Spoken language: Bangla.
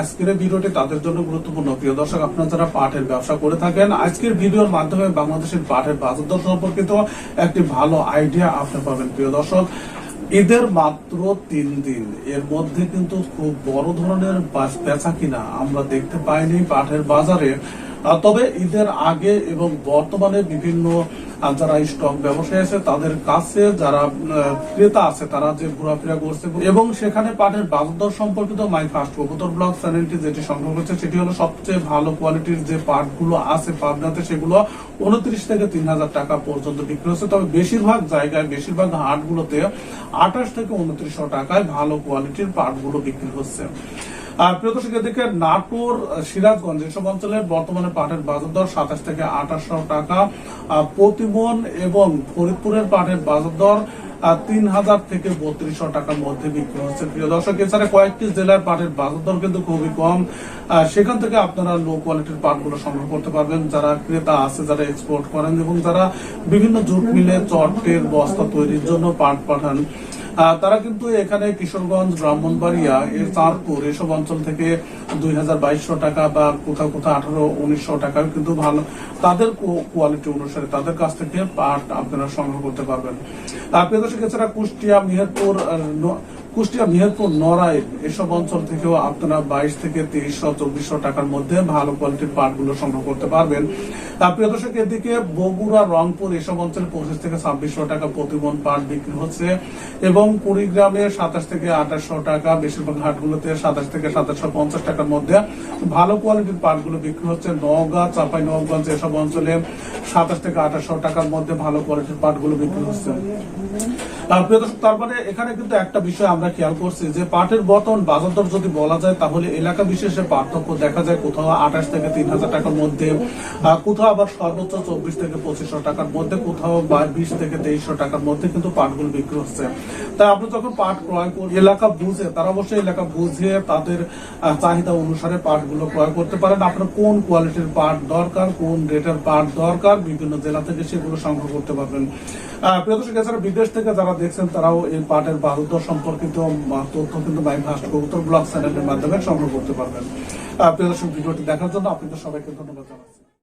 আজকের তাদের জন্য গুরুত্বপূর্ণ। প্রিয় দর্শক যারা ব্যবসা করে থাকেন, আজকের ভিডিওর মাধ্যমে বাংলাদেশের বাজার দর একটি ভালো আইডিয়া আপনি পাবেন। প্রিয় দর্শক, ঈদের মাত্র তিন দিন। এর মধ্যে কিন্তু খুব বড় ধরনের বেচা কিনা আমরা দেখতে পাইনি পাটের বাজারে। তবে ঈদের আগে এবং বর্তমানে বিভিন্ন আহ, যারা স্টক ব্যবসায়ী আছে তাদের কাছে যারা ক্রেতা আছে তারা যে ঘোরাফেরা করছে। এবং সেখানে পাটের বাজার দর সম্পর্কিত মাই ফার্স্ট কবুতর ব্লগ চ্যানেলটি যেটি সংগ্রহ করছে সেটি হলো সবচেয়ে ভালো কোয়ালিটির যে পাটগুলো আছে পাবনাতে সেগুলো উনত্রিশ থেকে তিন হাজার টাকা পর্যন্ত বিক্রি হচ্ছে। তবে বেশিরভাগ জায়গায় বেশিরভাগ হাটগুলোতে আঠাশ থেকে উনত্রিশশো টাকায় ভালো কোয়ালিটির পাটগুলো বিক্রি হচ্ছে। আর প্রিয় দর্শক, এদিকে নাটোর, সিরাজগঞ্জ এসব অঞ্চলের বর্তমানে পাটের বাজার দর সাতাশ থেকে আঠাশশো টাকা প্রতিমন এবং ফরিদপুরের পাটের বাজার দর তিন হাজার থেকে বত্রিশশো টাকার মধ্যে বিক্রি হচ্ছে। প্রিয় দর্শক, এছাড়া কয়েকটি জেলার পাটের বাজার দর কিন্তু খুবই কম। সেখান থেকে আপনারা লো কোয়ালিটির পাটগুলো সংগ্রহ করতে পারবেন। যারা ক্রেতা আছে, যারা এক্সপোর্ট করেন এবং যারা বিভিন্ন জুট মিলে চটের বস্তা তৈরির জন্য পাট পাঠান। তারা কিন্তু এখানে কিশোরগঞ্জ, ব্রাহ্মণবাড়িয়া, এর চাঁদপুর, এসব অঞ্চল থেকে দুই হাজার বাইশশো টাকা বা কোথাও কোথাও আঠারো, উনিশশো টাকা কিন্তু ভালো। তাদের কোয়ালিটি অনুসারে তাদের কাছ থেকে পাট আপনারা সংগ্রহ করতে পারবেন। আপনি তো সেক্ষেত্রে কুষ্টিয়া মেহেরপুর কুষ্টিয়া মেহেরপুর নড়াইল, এসব অঞ্চল থেকেও আপনারা বাইশ থেকে তিরিশশো চব্বিশশো টাকার মধ্যে ভালো কোয়ালিটির পাটগুলো সংগ্রহ করতে পারবেন। প্রিয় দর্শক, এদিকে বগুড়া, রংপুর এসব অঞ্চলে পঁচিশ থেকে ছাব্বিশশো টাকা প্রতি মন পাট বিক্রি হচ্ছে এবং কুড়িগ্রামে সাতাশ থেকে আঠাশশো টাকা, বেশিরভাগ হাটগুলোতে সাতাশ থেকে সাতাশশো পঞ্চাশ টাকার মধ্যে ভালো কোয়ালিটির পাটগুলো বিক্রি হচ্ছে। নওগাঁ চাপাই নবগঞ্জ এসব অঞ্চলে সাতাশ থেকে আঠাশশো টাকার মধ্যে ভালো কোয়ালিটির পাটগুলো বিক্রি হচ্ছে। আর প্রিয় দর্শক, তার মানে এখানে কিন্তু একটা বিষয় আমরা খেয়াল করছি যে পাটের যদি বলা যায় তাহলে এলাকা বিশেষে পার্থক্য দেখা যায় কোথাও আঠাশ থেকে তিন হাজার টাকার মধ্যে কোথাও আবার সর্বোচ্চ চব্বিশ থেকে পঁচিশশো টাকার মধ্যে কোথাও বিশ থেকে তেইশশো টাকার মধ্যে কিন্তু পাটগুলো বিক্রি হচ্ছে। তাই আপনি যখন পাট ক্রয় করবেন এলাকা বুঝে তারা অবশ্যই এলাকা বুঝে তাদের চাহিদা অনুসারে পাটগুলো ক্রয় করতে পারেন। আপনার কোন কোয়ালিটির পাট দরকার কোন রেটের পাট দরকার বিভিন্ন জেলা থেকে সেগুলো সংগ্রহ করতে পারবেন। প্রিয় দর্শক এছাড়া বিদেশ থেকে যারা দেখছেন তারাও এই পাটের বাহুদ্য সম্পর্কিত তথ্য কিন্তু কবুতর ব্লগ চ্যানেলের মাধ্যমে সংগ্রহ করতে পারবেন। আপনাদের ভিডিওটি দেখার জন্য আপনাদের সবাইকে ধন্যবাদ জানাচ্ছি।